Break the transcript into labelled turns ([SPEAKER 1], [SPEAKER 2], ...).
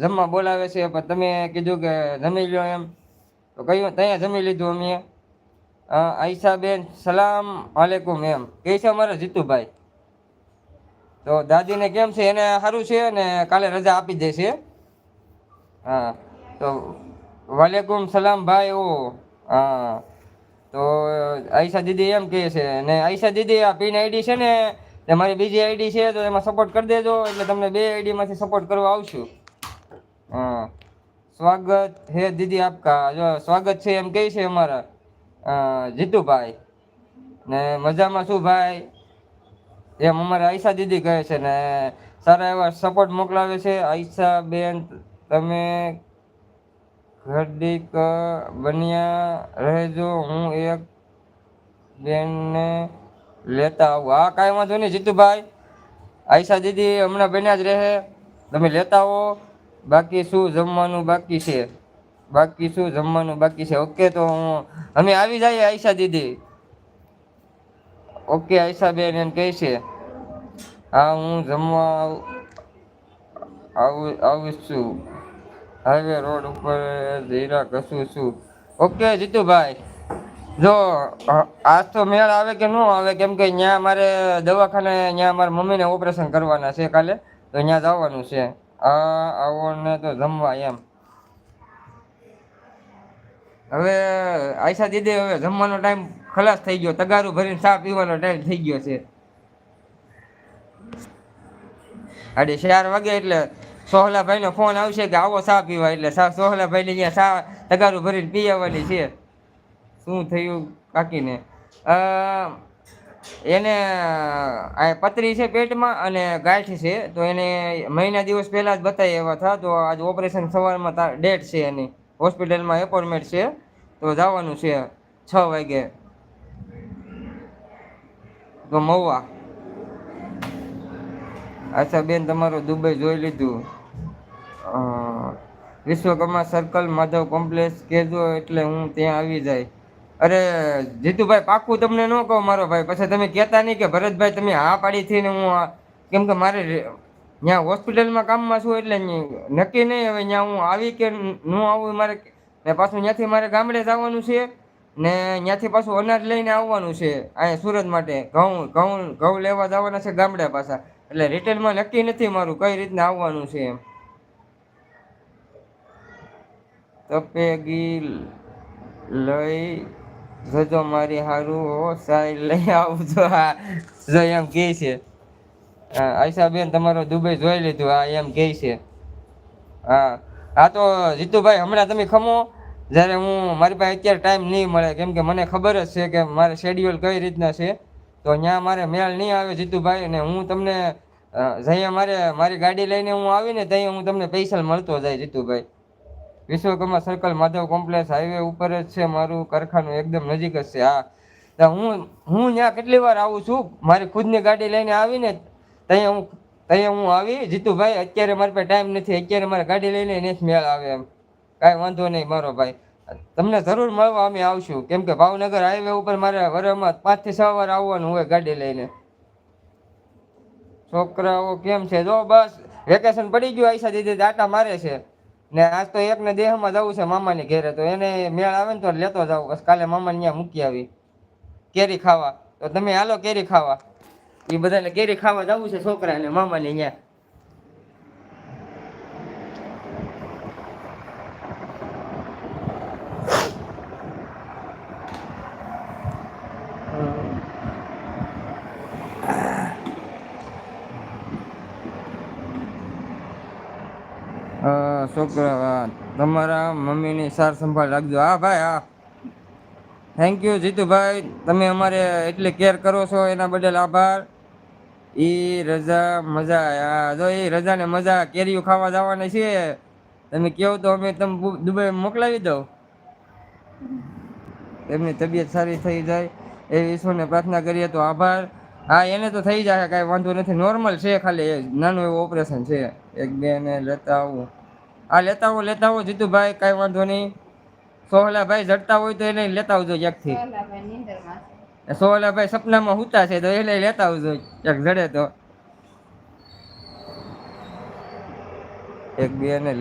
[SPEAKER 1] જમવા બોલાવે છે પણ તમે કીધું કે જમી લ્યો એમ. તો કહ્યું ત્યાં જમી લીધું અમે? અ, આયશાબેન સલામ આલેકુમ એમ. કહે છે અમારા જીતુભાઈ? તો દાદીને કેમ છે? એને સારું છે ને કાલે રજા આપી દેશે હા તો વાલેકુમ સલામ ભાઈ ઓ. હા તો આયશા દીદી એમ કહે છે ને આયશા દીદી આ પિન આઈડી છે ને મારી બીજી આઈડી છે તો એમાં સપોર્ટ કરી દેજો એટલે તમને બે આઈડીમાંથી સપોર્ટ કરવા આવશું. સ્વાગત હે દીદી આપકા. જો સ્વાગત છે એમ કહે છે અમારા જીતુભાઈ. ને મજામાં શું ભાઈ? એમ અમારે આયશા દીદી કહે છે ને, સારા એવા સપોર્ટ મોકલાવે છે. આયશા બેન, તમે ઘડીક બન્યા રહેજો. હું એક બેનને લેતા આવું. હા કાંઈ વાંધો નહીં જીતુભાઈ. આયશા દીદી હમણાં બન્યા જ રહે. તમે લેતા આવો. બાકી શું જમવાનું બાકી છે? બાકી શું જમવાનું બાકી છે? ઓકે તો હું, અમે આવી જઈએ આયશા દીદી. ઓકે આયશા બેન એમ કહે છે. હા, હું જમવા આવ- આવું છું. હાઈવે રોડ ઉપર ધીરા કશું છું. ઓકે જીતુભાઈ. જો આજ તો મેળ આવે કે ન આવે? કેમ કે ત્યાં મારે દવાખાને ત્યાં મારા મમ્મીને ઓપરેશન કરવાના છે કાલે. તો ત્યાં જવાનું છે. આ આવો ને તો જમવા એમ. હવે આયશા દીદી હવે જમવાનો ટાઈમ ખલાસ થઈ ગયો. તગારું ભરીને ચા પીવાનો ટાઈમ થઈ ગયો છે. અડે ચાર વાગે એટલે સોહલાભાઈ નો ફોન આવશે કે આવો ચા પીવા. એટલે સા સોહલાભાઈ ને અહીંયા ચા તગારું ભરીને પી આવવાની છે. શું થયું કાકીને અ, એને, આ પતરી છે પેટમાં અને ગાંઠ છે, તો એને મહિના દિવસ પહેલા જ બતાવી એવા થા, તો આજ ઓપરેશન સવારમાં ડેટ છે એની. હોસ્પિટલમાં એપોઇન્ટમેન્ટ છે, તો જવાનું છે છ વાગે. તો મહુવા. અચ્છા બેન, તમારું દુબઈ જોઈ લીધું. વિશ્વકર્મા સર્કલ માધવ કોમ્પ્લેક્સ કહેજો એટલે હું ત્યાં આવી જાય. અરે, જીતુભાઈ, પાક્કું તમને ન કહું, મારો ભાઈ. પછી તમે કહેતા નહીં કે ભરતભાઈ, તમે હા પાડી થી ને હું કેમ કે મારે ત્યાં હોસ્પિટલમાં કામમાં છું એટલે નક્કી નહીં હવે ત્યાં હું આવી કે ન આવું. મારે ને પાછું ત્યાંથી મારે ગામડે જવાનું છે ને ત્યાંથી પાછું અનાજ લઈને આવવાનું છે અહીંયા સુરત માટે. ઘઉં ઘઉં ઘઉં લેવા જવાના છે ગામડે પાછા. એટલે રિટેલમાં નક્કી નથી મારું કઈ રીતના આવવાનું છે એમ. તપેગી લઈ જજો મારી હારું, હો, સાઈ, લઈ આવજો. હા, જો એમ કહે છે. આયશાબેન તમારો દુબઈ જોઈ લીધું. હા, એમ કહે છે. હા હા તો જીતુભાઈ, હમણાં તમે ખમો. જ્યારે હું, મારી પાસે અત્યારે ટાઈમ નહીં મળે. કેમ કે મને ખબર જ છે કે મારે શેડ્યુલ કઈ રીતના છે. તો ત્યાં મારે મેળ નહીં આવે જીતુભાઈ, અને હું તમને જઈએ મારે, મારી ગાડી લઈને હું આવીને ત્યાં હું તમને પૈસા મળતો જાય Jitubhai. Vishwakarma circle Madhav complex highway ઉપર જ છે મારું કારખાનું, એકદમ નજીક જ છે. હા. હું હું ત્યાં કેટલી વાર આવું છું? મારી ખુદની ગાડી લઈને આવીને ત્યાં હું ત્યાં હું આવી. જીતુભાઈ, અત્યારે મારી પાસે ટાઈમ નથી. અત્યારે મારે ગાડી લઈને નથી મેળ આવે એમ. કાંઈ વાંધો નહીં મારો ભાઈ. તમને જરૂર મળવા અમે આવશું. કેમ કે ભાવનગર હાઈવે ઉપર મારે વરમાં પાંચથી છ વાર આવવાનું હોય ગાડી લઈને. છોકરાઓ કેમ છે? જો બસ. વેકેશન પડી ગયું આઈસા દીદી દાટા મારે છે. ને આજ તો એકને દેહમાં જવું છે મામાની ઘેરે, તો એને મેળ આવે ને તો લેતો જાવ બસ કાલે મામાને ત્યાં મૂકી આવી. કેરી ખાવા. તો તમે હાલો કેરી ખાવા. એ બધાને કેરી ખાવા જવું છે છોકરાને, મામાને ત્યાં. છોકરા તમારા મમ્મીની સાર સંભાળ રાખજો. હા, ભાઈ, હા. Thank you Jitubhai. તમે અમારે એટલી કેર કરો છો, એના બદલ આભાર. એ રજા મજા હા જો એ રજાને મજા કેરીઓ ખાવા જવાના છે. તમે કહો તો અમે તમે દુબઈ મોકલાવી દઉં. એમની તબિયત સારી થઈ જાય. એ ઈશ્વરને પ્રાર્થના કરીએ તો આભાર. હા એને તો થઈ જાય કાંઈ વાંધો નથી. નોર્મલ છે ખાલી નાનું એવું ઓપરેશન છે. એક બે ને લેતા આવું. હા લેતા આવો લેતા આવો જીતુભાઈ કાંઈ વાંધો નહીં. સોહલાભાઈ જડતા હોય તો એને લેતા આવજો ક્યાંકથી.
[SPEAKER 2] સોહલાભાઈ.
[SPEAKER 1] સપનામાં હુતા છે તો એને લેતા આવજો એક જડે તો. એક બે ને